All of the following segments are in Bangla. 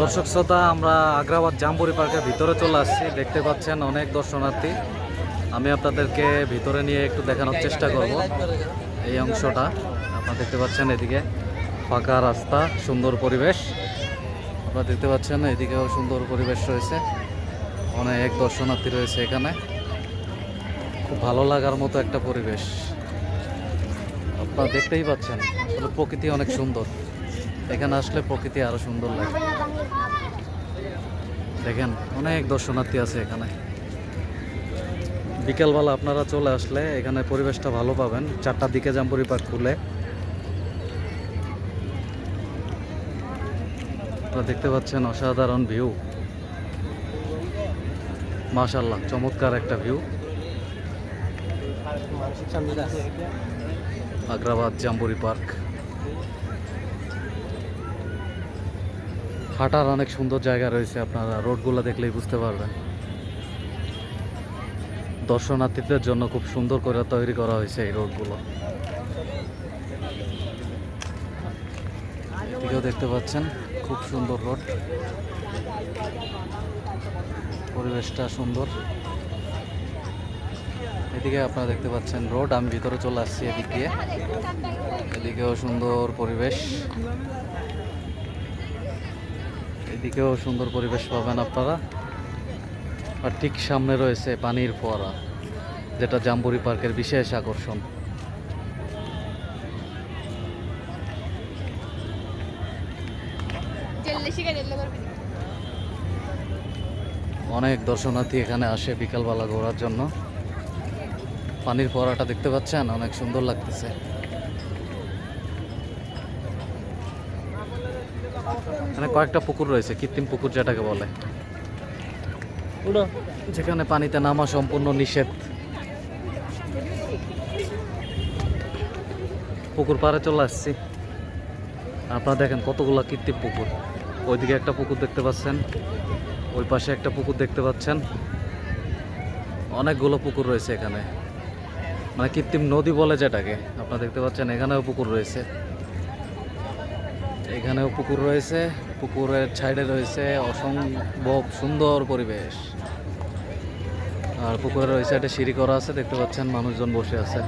দর্শক শ্রোতা, আমরা আগ্রাবাদ জাম্বুরি পার্কের ভিতরে চলে আসছি। দেখতে পাচ্ছেন অনেক দর্শনার্থী। আমি আপনাদেরকে ভিতরে নিয়ে একটু দেখানোর চেষ্টা করব এই অংশটা। আপনারা দেখতে পাচ্ছেন এদিকে ফাঁকা রাস্তা, সুন্দর পরিবেশ। আপনারা দেখতে পাচ্ছেন এদিকেও সুন্দর পরিবেশ রয়েছে। অনেক দর্শনার্থী রয়েছে এখানে। খুব ভালো লাগার মতো একটা পরিবেশ। আপনারা দেখতেই পাচ্ছেন, আসলে প্রকৃতি অনেক সুন্দর। এখানে আসলে প্রকৃতি আরও সুন্দর লাগে। দেখেন, অনেক দর্শনার্থী আছে এখানে। বিকেলবেলা আপনারা চলে আসলে এখানে পরিবেশটা ভালো পাবেন। চারটার দিকে জাম্পুরি পার্ক খুলে। দেখতে পাচ্ছেন অসাধারণ ভিউ। মাশাল্লাহ চমৎকার একটা ভিউ। Agrabad jamboree park. হাঁটার অনেক সুন্দর জায়গা রয়েছে আপনারা রোডগুলো দেখলেই বুঝতে পারবেন। দর্শনার্থীদের জন্য খুব সুন্দর করে তৈরি করা হয়েছে এই রোডগুলো। দেখতে পাচ্ছেন, খুব সুন্দর রোড। পরিবেশটা সুন্দর। এদিকে আপনারা দেখতে পাচ্ছেন রোড, আমি ভিতরে চলে আসছি এদিক দিয়ে। এদিকেও সুন্দর পরিবেশ। এদিকেও সুন্দর পরিবেশ পাবেন আপনারা। আর ঠিক সামনে রয়েছে পানির ফোয়ারা, যেটা জাম্বুরি পার্কের বিশেষ আকর্ষণ। অনেক দর্শনার্থী এখানে আসে বিকালবেলা ঘোরার জন্য। পানির ফোয়ারাটা দেখতে পাচ্ছেন? অনেক সুন্দর লাগতেছে। এখানে কয়েকটা পুকুর রয়েছে কৃত্রিম পুকুর যেটাকে বলে। যেখানে পানিতে নামা সম্পূর্ণ নিষেধ। পুকুর পাড়ে চলে আসছি। আপনারা দেখেন কতগুলা কৃত্রিম পুকুর। ওইদিকে একটা পুকুর দেখতে পাচ্ছেন ওই পাশে একটা পুকুর দেখতে পাচ্ছেন। অনেকগুলো পুকুর রয়েছে এখানে। মানে কৃত্রিম নদী বলে যেটাকে আপনারা দেখতে পাচ্ছেন এখানেও পুকুর রয়েছে। এখানেও পুকুর রয়েছে, পুকুরের সাইডে রয়েছে অসম্ভব সুন্দর পরিবেশ। আর পুকুরের ওই সাইডে সিঁড়ি করা আছে, দেখতে পাচ্ছেন মানুষজন বসে আছে।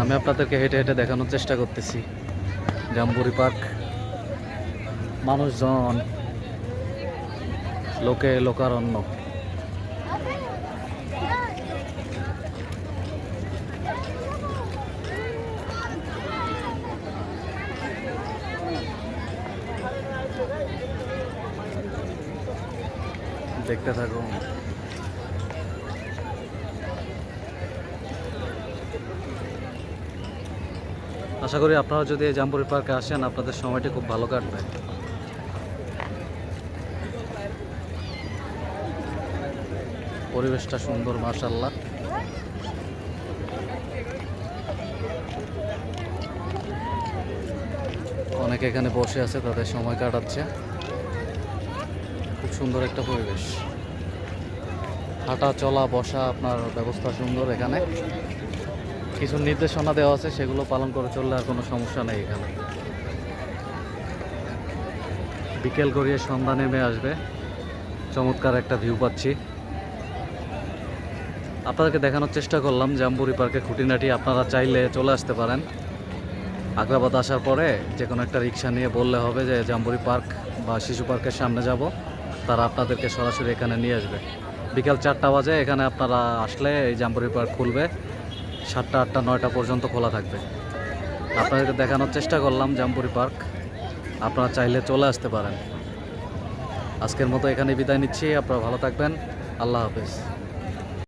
আমি আপনাদেরকে হেঁটে হেঁটে দেখানোর চেষ্টা করতেছি। জাম্বুরি পার্ক, মানুষজন, লোকে, লোকারণ্য। দেখতে থাকুন আশা করি আপনারা যদি এই জাম্বুরি পার্কে আসেন, আপনাদের সময়টি খুব ভালো কাটবে। পরিবেশটা সুন্দর মার্শাল্লাহ অনেকে এখানে বসে আছে, তাদের সময় কাটাচ্ছে। খুব সুন্দর একটা পরিবেশ। হাঁটা, চলা, বসা আপনার ব্যবস্থা সুন্দর এখানে। কিছু নির্দেশনা দেওয়া আছে, সেগুলো পালন করে চললে আর কোনো সমস্যা নেই এখানে। বিকেল গড়িয়ে সন্ধ্যা নেমে আসবে। চমৎকার একটা ভিউ পাচ্ছি। আপনাদেরকে দেখানোর চেষ্টা করলাম জাম্বুরি পার্কে খুঁটিনাটি আপনারা চাইলে চলে আসতে পারেন। আগ্রাবাদ আসার পরে যে কোনো একটা রিক্সা নিয়ে বললে হবে যে জাম্বুরি পার্ক বা শিশু পার্কের সামনে যাব। তারা আপনাদেরকে সরাসরি এখানে নিয়ে আসবে। বিকাল চারটা বাজে, এখানে আপনারা আসলে এই জাম্বুরি পার্ক খুলবে। সাতটা আটটা, নয়টা পর্যন্ত খোলা থাকবে। আপনাদেরকে দেখানোর চেষ্টা করলাম জাম্পুরি পার্ক। আপনারা চাইলে চলে আসতে পারেন। আজকের মতো এখানে বিদায় নিচ্ছি, আপনারা ভালো থাকবেন। আল্লাহ হাফেজ।